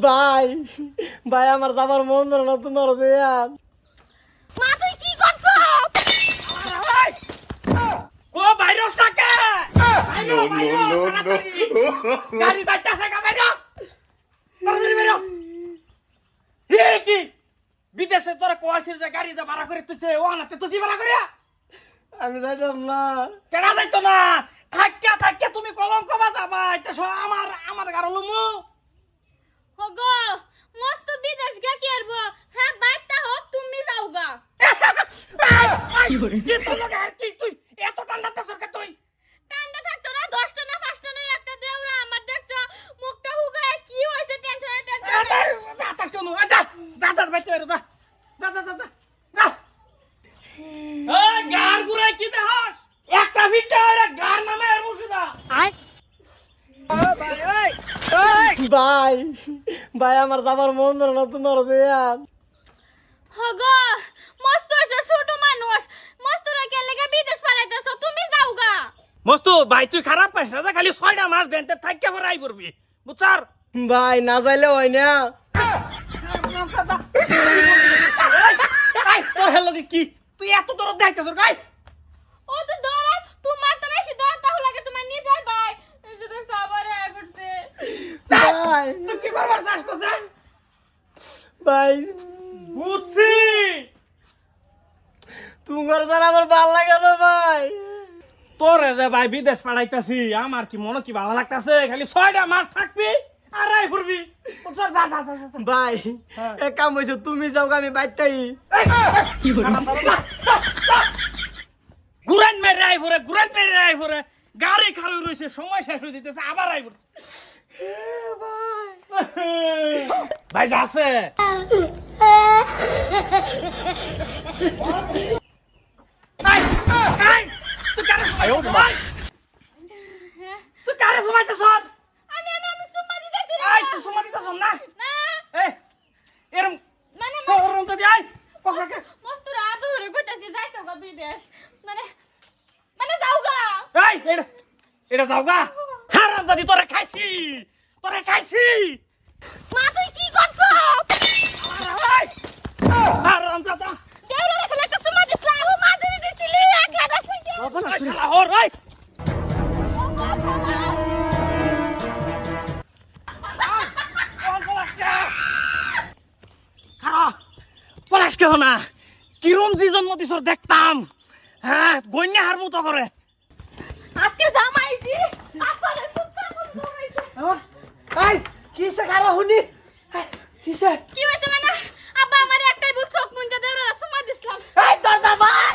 ভাই ভাই আমার যাবার মন ধরে না তোমার দেয়া। মা তুই কি করছ ও ভাইরাস টাকে নো নো নো গাড়ি যাইতাছে গা বাইরে তাড়াতাড়ি বাইরে এ কি? বিদেশে তোরা কোয়াছিস যে গাড়ি যা ভাড়া করে তুইছে ও আনাতে তুই ভাড়া করিয়া আমি যাইতাম না। কেনা যাইতো না? থাকিয়া থাকিয়া তুমি কলঙ্ক বাজাবা এটা আমার আমার গাড়ো লুমু হগো মস্ত বিদেশ গে কি আরবো হ্যাঁ বাইতা হোক তুমি যাও গা কি তোর লগে আর কি? তুই এত ঠান্ডাতে সরকার তুই? ঠান্ডা থাকতো না দশটা না পাঁচটা একটা দেওরা আমার দেখছ মুখটা হুগায় কি হয়েছে টেনশনে টেনশনে আতাস কেন যা যা যা বাইতে বেরো যা যা যা যা যা যা। এই গার গুড়াই কি দেখাস? একটা ভিটটা ওরা গার নামে আর মুসিদা ভাই ভাই আমার যাবার মন ধরে না তোমার দেয়া। হগো মস্ত হয়েছে ছোট মানুষ মস্ত রেখে লেগে বিদেশ পাঠাইতেছ তুমি যাও গা মস্তু ভাই তুই খারাপ পাইস না যা, খালি ছয়টা মাস দেন তে থাকিয়া পরে আই পড়বি। বুঝছার ভাই না যাইলে হয় না। আই তোর হেল কি? তুই এত দরদ দেখাইতেছ গাই ও তো দৌড়া তোমার তো বেশি দৌড়াতে লাগে তোমার নিজের ভাই। করছে ভাই। তুই কি করবার চাস করছিস ভাই। বুঝছি। তোমার যারা আমার ভালো লাগে না ভাই। তোরে যে ভাই বিদেশ পাঠাইতাছি আমার কি মনে কি ভালো লাগতাছে? খালি ছয়টা মাস থাকবি আর আই পড়বি বুঝছার যা যা যা যা, যা। ভাই হ্যাঁ। এক কাম হয়েছে তুমি যাও আমি বাইতাই গুরান মেরে আই পড়ে গুরান মেরে আই পড়ে গাড়ি খারাপ রয়েছে সময় শেষ হয়ে যেতেছে আবার আই ভাই। যাচ্ছে আই, আই, তুই কারে সমাইতেছ? আই, সমাইতেছ? আমি আমি আমি সুম্মা দিতেছি আই, তুই সময় দিতেছ না? না এই, এরম মানে ওরম যদি আই, পছরকে। মস্ত রাত ধরে কইতাছি যাইতো গা বিদেশ মানে মানে যাও গা এই, এটা- এটা যাও গা। হারাম জাদি, তোরে খাইছি তোরে খাইছি মা তুই কি করছ হারাম জাদা। দেউরা দেখলে একটা সুম্মা দিছলা ও মা দিছিলি একলা দাসে কি এই শালা হর, এই। কেহ না? কিরম জি জন্ম দিছর দেখতাম হ্যাঁ গন্যা হার মতো করে আজকে জামাইছি আপারে কুত্তা কুত্তা হইছে আই কিসে খারাপ শুনি? কিসে কি হইছে মানে? আব্বা আমারে একটাই বুল চোখ মুঞ্জা দেওরা সুমা দিছলাম। এই তোর জামাই